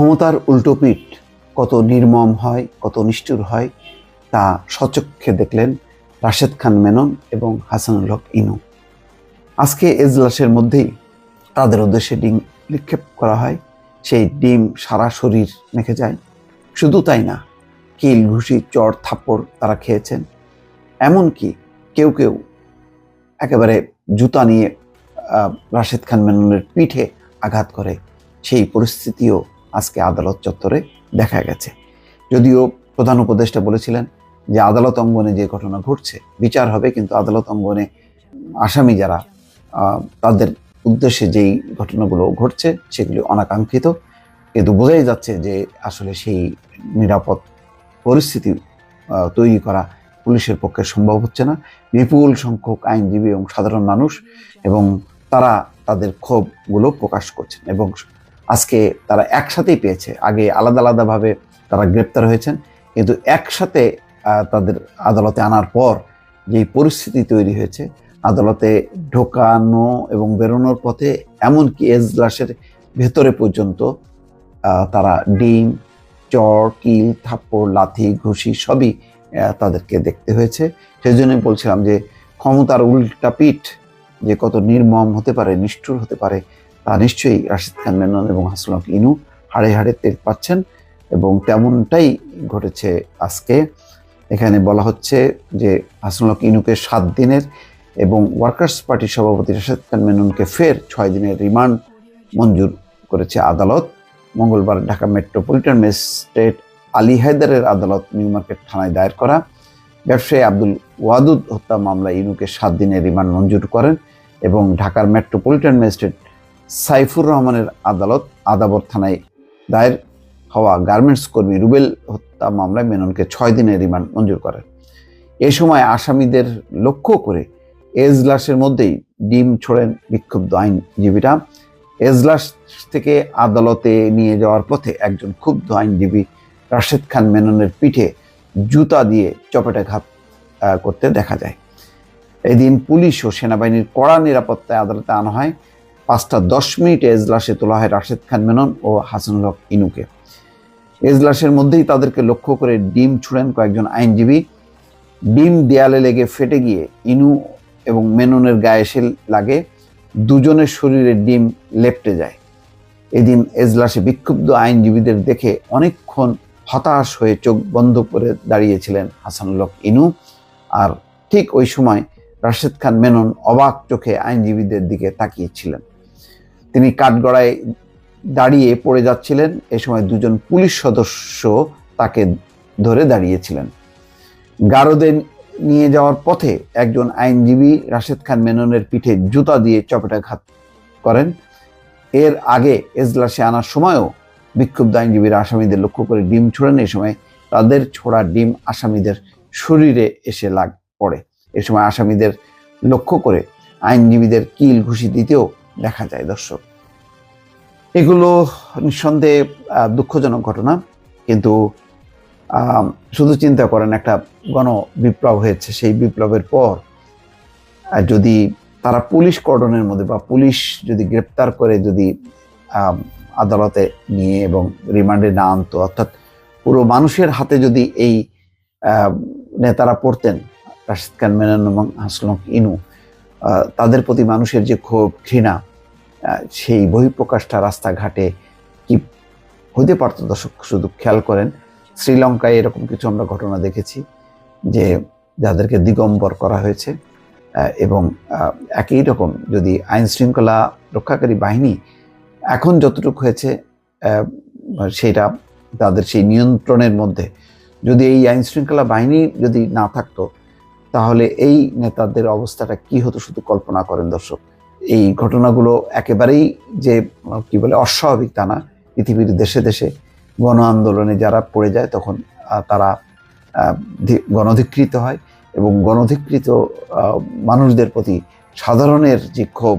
ক্ষমতার উল্টোপিঠ কত নির্মম হয়, কত নিষ্ঠুর হয়, তা সচক্ষে দেখলেন রাশেদ খান মেনন এবং হাসানুল হক ইনু। আজকে এজলাসের মধ্যেই তাদের উদ্দেশ্যে ডিম নিক্ষেপ করা হয়, সেই ডিম সারা শরীর মেখে যায়। শুধু তাই না, কিল, ঘুষি, চর, থাপ্পড় তারা খেয়েছেন। এমনকি কেউ কেউ একেবারে জুতা নিয়ে রাশেদ খান মেননের পিঠে আঘাত করে, সেই পরিস্থিতিও আজকে আদালত চত্বরে দেখা গেছে। যদিও প্রধান উপদেষ্টা বলেছিলেন যে আদালত অঙ্গনে যে ঘটনা ঘটছে, বিচার হবে, কিন্তু আদালত অঙ্গনে আসামি যারা তাদের উদ্দেশ্যে যেই ঘটনাগুলো ঘটছে সেগুলি অনাকাঙ্ক্ষিত। কিন্তু বোঝাই যাচ্ছে যে আসলে সেই নিরাপদ পরিস্থিতি তৈরি করা পুলিশের পক্ষে সম্ভব হচ্ছে না। বিপুল সংখ্যক আইনজীবী এবং সাধারণ মানুষ এবং তারা তাদের ক্ষোভগুলো প্রকাশ করছেন এবং আজকে তারা একসাথেই পেয়েছে। আগে আলাদা আলাদাভাবে তারা গ্রেপ্তার হয়েছেন। কিন্তু একসাথে তাদের আদালতে আনার পর যেই পরিস্থিতি তৈরি হয়েছে, আদালতে ঢোকানো এবং বেরোনোর পথে এমনকি এজলাসের ভেতরে পর্যন্ত তারা ডিম, চর কিল থাপ্পড়, লাথি, ঘুষি সবই তাদেরকে দেখতে হয়েছে। সেই জন্যই বলছিলাম যে ক্ষমতার উল্টা পিঠ যে কত নির্মম হতে পারে, নিষ্ঠুর হতে পারে নিশ্চয়ই রাশিদ খান মেনন এবং হাসনাক ইনু হাড়ে হাড়ে টের পাচ্ছেন এবং তেমনটাই ঘটেছে আজকে। এখানে বলা হচ্ছে যে হাসনুলক ইনুকে সাত দিনের এবং ওয়ার্কার্স পার্টির সভাপতি রাশেদ খান মেননকে ফের ছয় দিনের রিমান্ড মঞ্জুর করেছে আদালত। মঙ্গলবার ঢাকা মেট্রোপলিটন ম্যাজিস্ট্রেট আলী হায়দারের আদালত নিউ মার্কেট থানায় দায়ের করা। ব্যবসায়ী আব্দুল ওয়াদুদ হত্যা মামলায় ইনুকে সাত দিনের রিমান্ড মঞ্জুর করেন এবং ঢাকার মেট্রোপলিটন ম্যাজিস্ট্রেট সাইফুর রহমানের আদালত আদাবর থানায় দায়ের হওয়া গার্মেন্টস কর্মী রুবেল হত্যা মামলায় মেননকে ছয় দিনের রিমান্ড মঞ্জুর করেন এ সময় আসামিদের লক্ষ্য করে এজলাসের মধ্যেই ডিম ছোড়েন বিক্ষুব্ধ আইনজীবীরা। এজলাস থেকে আদালতে নিয়ে যাওয়ার পথে একজন ক্ষুব্ধ আইনজীবী রাশেদ খান মেননের পিঠে জুতা দিয়ে চপেটাঘাত করতে দেখা যায়। এদিন পুলিশ ও সেনাবাহিনীর কড়া নিরাপত্তায় আদালতে আনা হয়। পাঁচটা দশ মিনিটে এজলাসে তোলা হয় রাশেদ খান মেনন ও হাসানুল হক ইনুকে। এজলাসের মধ্যেই তাদেরকে লক্ষ্য করে ডিম ছুড়েন কয়েকজন আইনজীবী। ডিম দেয়ালে লেগে ফেটে গিয়ে ইনু এবং মেননের গায়ে এসে লাগে। দুজনের শরীরে ডিম লেপটে যায়। এদিন এজলাসে বিক্ষুব্ধ আইনজীবীদের দেখে অনেকক্ষণ হতাশ হয়ে চোখ বন্ধ করে দাঁড়িয়েছিলেন হাসানুল হক ইনু। আর ঠিক ওই সময় রাশেদ খান মেনন অবাক চোখে আইনজীবীদের দিকে তাকিয়েছিলেন। তিনি কাঠগড়ায় দাঁড়িয়ে পড়ে যাচ্ছিলেন। এ সময় দুজন পুলিশ সদস্য তাকে ধরে দাঁড়িয়েছিলেন। গারদে নিয়ে যাওয়ার পথে একজন আইনজীবী রাশেদ খান মেননের পিঠে জুতা দিয়ে চপেটাঘাত করেন। এর আগে এজলাসে আনার সময়ও বিক্ষুব্ধ আইনজীবীরা আসামিদের লক্ষ্য করে ডিম ছোড়েন। এ সময় তাদের ছোড়া ডিম আসামিদের শরীরে এসে লাগ পড়ে। এ সময় আসামিদের লক্ষ্য করে আইনজীবীদের কিল ঘুষি দিতেও দেখা যায়, দর্শক। এগুলো নিঃসন্দেহে দুঃখজনক ঘটনা। কিন্তু শুধু চিন্তা করেন, একটা গণ বিপ্লব হয়েছে, সেই বিপ্লবের পর যদি তারা পুলিশ কর্ডনের মধ্যে বা পুলিশ যদি গ্রেপ্তার করে, যদি আদালতে নিয়ে এবং রিমান্ডে না আনতো, অর্থাৎ পুরো মানুষের হাতে যদি এই নেতারা পড়তেন, রাশিদ খান, মেনন এবং হাসলক ইনু তাদের প্রতি মানুষের যে ক্ষোভ, ঘৃণা সেই বহিঃপ্রকাশটা রাস্তাঘাটে কি হতে পারতো দর্শক? শুধু খেয়াল করেন, শ্রীলঙ্কায় এরকম কিছু আমরা ঘটনা দেখেছি যে যাদেরকে দিগম্বর করা হয়েছে এবং একই রকম যদি আইন শৃঙ্খলা রক্ষাকারী বাহিনী এখন যতটুকু হয়েছে সেটা তাদের সেই নিয়ন্ত্রণের মধ্যে। যদি এই আইন শৃঙ্খলা বাহিনী যদি না থাকতো, তাহলে এই নেতাদের অবস্থাটা কি হতো শুধু কল্পনা করেন দর্শক? এই ঘটনাগুলো একেবারেই যে, কি বলে, অস্বাভাবিক তা না। পৃথিবীর দেশে দেশে গণ আন্দোলনে যারা পড়ে যায় তখন তারা গণধিকৃত হয় এবং গণধিকৃত মানুষদের প্রতি সাধারণের যে ক্ষোভ,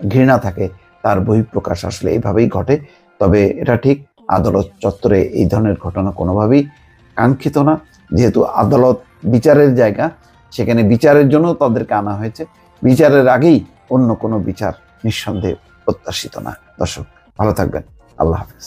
ঘৃণা থাকে, তার বহিঃপ্রকাশ আসলে এইভাবেই ঘটে। তবে এটা ঠিক আদালত চত্বরে এই ধরনের ঘটনা কোনোভাবেই কাঙ্ক্ষিত না। যেহেতু আদালত বিচারের জায়গা, সেখানে বিচারের জন্য তাদেরকে আনা হয়েছে। বিচারের আগেই অন্য কোনো বিচার নিঃসন্দেহে প্রত্যাশিত না। দর্শক ভালো থাকবেন। আল্লাহ হাফেজ।